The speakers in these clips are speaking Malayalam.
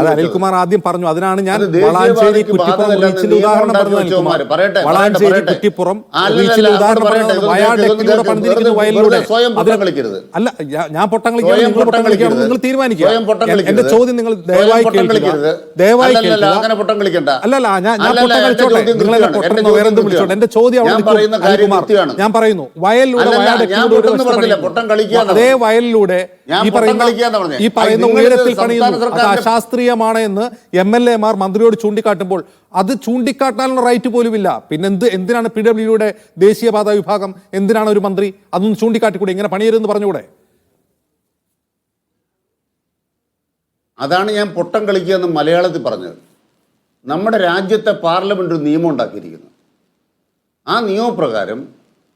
അത് അനിൽകുമാർ ആദ്യം പറഞ്ഞു. അതിനാണ് ഞാൻ വളാഞ്ചേരി കുറ്റിപ്പുറം നിയമം ഉദാഹരണം പറഞ്ഞത് അനിൽകുമാർ. വളാഞ്ചേരി കുറ്റിപ്പുറം റീച്ചിൽ ഉദാഹരണം. പറഞ്ഞത് ഇതൊന്ന് വയാ കേൾക്ക്, ഇതൊന്ന് ഡെക്കിലൂടെ കേൾക്ക്. പണിതിരിക്കുന്ന വയലിലൂടെ. അല്ല ഞാൻ പൊട്ടം കളിക്കുകയാണ്? നിങ്ങൾ പൊട്ടം പൊട്ടം നിങ്ങൾ തീരുമാനിക്കുക. എന്റെ ചോദ്യം നിങ്ങൾ ദയവായി കേൾക്കുക. ദയവായി അല്ല കേൾക്കുക. അല്ലല്ല ഞാൻ ഞാൻ പൊട്ടം കളിച്ചോട്ടെ. നിങ്ങളെ പൊട്ടം വേറെ വിളിച്ചോട്ടെ. എന്റെ ചോദ്യം അവിടെ അനിൽകുമാർ. ഞാൻ പറയുന്നു. വയലിലൂടെ വയാടെക്കിലൂടെ അതേ വയലിലൂടെ ഈ പറയുന്ന. ഈ പറയുന്ന ഉയരത്തിൽ പണിയുന്നു അശാസ്ത്രീയമാണ് എന്ന് എം എൽ എമാർ മന്ത്രിയോട് ചൂണ്ടിക്കാട്ടുമ്പോൾ അത് ചൂണ്ടിക്കാട്ടാനുള്ള റൈറ്റ് പോലുമില്ല. പിന്നെ എന്ത് എന്തിനാണ് പി ഡബ്ല്യുഡിയുടെ ദേശീയപാത വിഭാഗം എന്തിനാണ് ഒരു മന്ത്രി? അതൊന്നും ചൂണ്ടിക്കാട്ടിക്കൂടെ? ഇങ്ങനെ പണിയരുതെന്ന് പറഞ്ഞുകൂടെ? അതാണ് ഞാൻ പൊട്ടം കളിക്കുക എന്ന് മലയാളത്തിൽ പറഞ്ഞത്. നമ്മുടെ രാജ്യത്തെ പാർലമെന്റ് ഒരു നിയമം ഉണ്ടാക്കിയിരിക്കുന്നു. ആ നിയമപ്രകാരം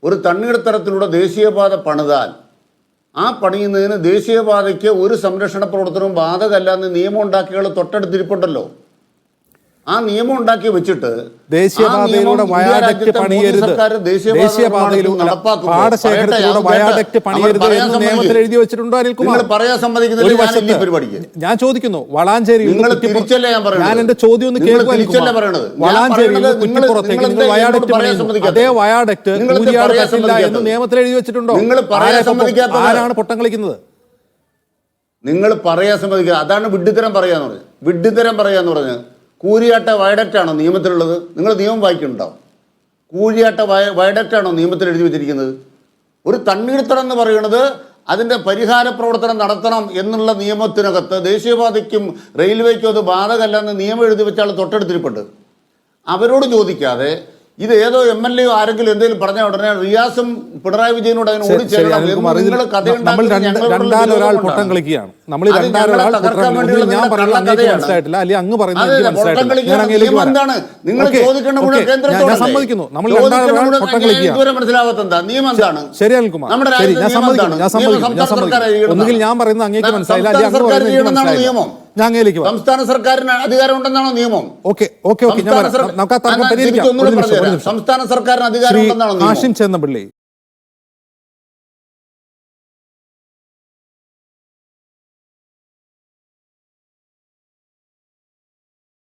ഒരു തണ്ണീർത്തരത്തിലൂടെ ദേശീയപാത പണിതാൽ ആ പണിയുന്നതിന് ദേശീയപാതയ്ക്ക് ഒരു സംരക്ഷണ പ്രവർത്തനവും ബാധകമല്ല എന്ന് നിയമം ഉണ്ടാക്കിയാൽ തൊട്ടടുത്തിരിപ്പുണ്ടല്ലോ. ആ നിയമം ഉണ്ടാക്കി വെച്ചിട്ട് ദേശീയപാതയിലൂടെ വയാഡക്ട് പണിയരുത്. ദേശീയപാതയിലൂടെ പാടശേഖരത്തിലൂടെ വയാഡക്ട് പണിയരുത് എന്ന് നിയമത്തിൽ എഴുതി വെച്ചിട്ടുണ്ടോ അനിൽകുമാർ? പറയാൻ ഞാൻ ചോദിക്കുന്നു വളാഞ്ചേരി ഞാൻ എന്റെ ചോദ്യം ഒന്ന് പറയുന്നത് നിങ്ങൾ- കുറ്റിപ്പുറത്തേക്ക് വയാഡക്ട് പണിയുന്നു? അതേ വയാഡക്ട് പറ്റില്ല എന്ന് നിയമത്തിൽ എഴുതി വെച്ചിട്ടുണ്ടോ? ആരാണ് പൊട്ടം കളിക്കുന്നത്? നിങ്ങൾ പറയാൻ സമ്മതിക്കുക അതാണ് വിഡ്ഢിത്തരം പറയാന്ന് പറഞ്ഞത്. വിഡ്ഢിത്തരം പറയാന്ന് പറഞ്ഞ് കൂരിയാട്ട വയഡക്റ്റ് ആണോ നിയമത്തിലുള്ളത്? നിങ്ങൾ നിയമം വായിക്കുന്നുണ്ടാവും. കൂരിയാട്ട വയ വയഡക്റ്റ് ആണോ നിയമത്തിൽ എഴുതി വെച്ചിരിക്കുന്നത്? ഒരു തണ്ണീർത്തടം എന്ന് പറയുന്നത് അതിന്റെ പരിഹാര പ്രവർത്തനം നടത്തണം എന്നുള്ള നിയമത്തിനകത്ത് ദേശീയപാതയ്ക്കും റെയിൽവേക്കും അത് ബാധകമല്ലെന്ന് നിയമം എഴുതി വെച്ചാൽ തൊട്ടടുത്തിരിപ്പുണ്ട്. അവരോട് ചോദിക്കാതെ ഇത് ഏതോ എം എൽ എ ആരെങ്കിലും എന്തെങ്കിലും പറഞ്ഞ ഉടനെ റിയാസും പിണറായി വിജയനോട് അതിന് ശരി, ശരി, ഓടിച്ചേരണം എന്ന് അനിൽകുമാർ, ഇതിൽ നിങ്ങൾ ചോദിക്കേണ്ട മനസ്സിലാവാത്ത എന്താ നിയമം എന്താണ്? നമ്മുടെ നിയമം. മനസ്സിലായില്ല സംസ്ഥാന സർക്കാരിന് അധികാരം ഉണ്ടെന്നാണോ നിയമം ഓക്കെ ഓക്കെ ഓക്കെ നമുക്ക് സംസ്ഥാന സർക്കാരിന് അധികാരം ആശിം ചേന്നപ്പള്ളി